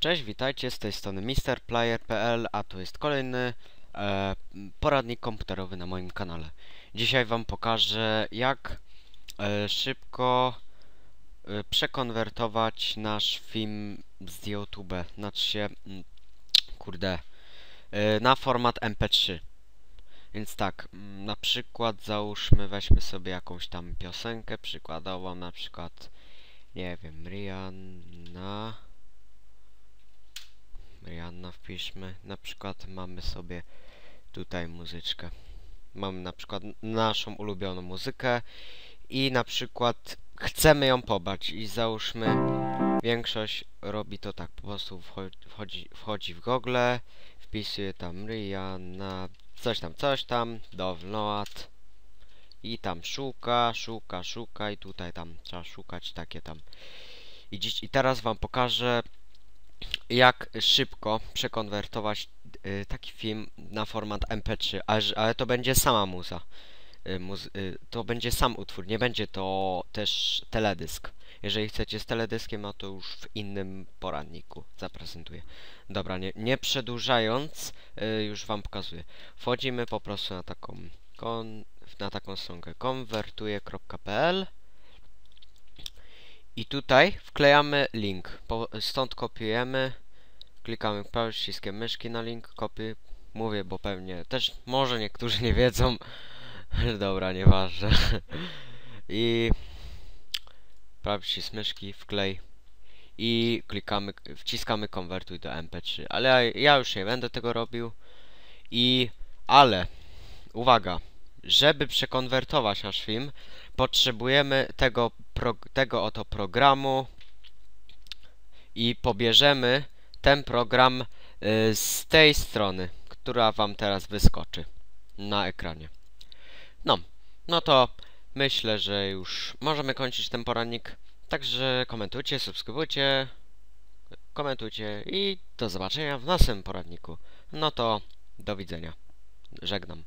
Cześć, witajcie, z tej strony MrPlayer.pl, a tu jest kolejny e, poradnik komputerowy na moim kanale. Dzisiaj wam pokażę jak e, szybko e, przekonwertować nasz film z YouTube, znaczy się, mm, kurde, e, na format MP3. Więc tak, mm, na przykład załóżmy, weźmy sobie jakąś tam piosenkę przykładową, na przykład, nie wiem, Rihanna... Rihanna wpiszmy. Na przykład mamy sobie tutaj muzyczkę. Mamy na przykład naszą ulubioną muzykę i na przykład chcemy ją pobrać i załóżmy większość robi to tak, po prostu wchodzi, wchodzi w Google, wpisuje tam Rihanna, coś tam, coś tam, download i tam szuka, szuka, szuka i tutaj tam trzeba szukać takie tam. I, dziś, i teraz wam pokażę jak szybko przekonwertować y, taki film na format MP3, ale, ale to będzie sama muza. Y, muz, y, to będzie sam utwór, nie będzie to też teledysk. Jeżeli chcecie z teledyskiem, no to już w innym poradniku zaprezentuję. Dobra, nie, nie przedłużając, y, już wam pokazuję. Wchodzimy po prostu na taką, kon, na taką stronkę konwertuje.pl i tutaj wklejamy link. Po, stąd kopiujemy. Klikamy prawym przyciskiem myszki na link, kopiuj. Mówię, bo pewnie też może niektórzy nie wiedzą. Dobra, nieważne. I prawy przycisk myszki, wklej. I klikamy, wciskamy konwertuj do MP3. Ale ja, ja już nie będę tego robił. I, ale, uwaga, żeby przekonwertować nasz film, potrzebujemy tego, pro, tego oto programu i pobierzemy ten program y, z tej strony, która wam teraz wyskoczy na ekranie. No, no to myślę, że już możemy kończyć ten poradnik. Także komentujcie, subskrybujcie, komentujcie i do zobaczenia w następnym poradniku. No to do widzenia. Żegnam.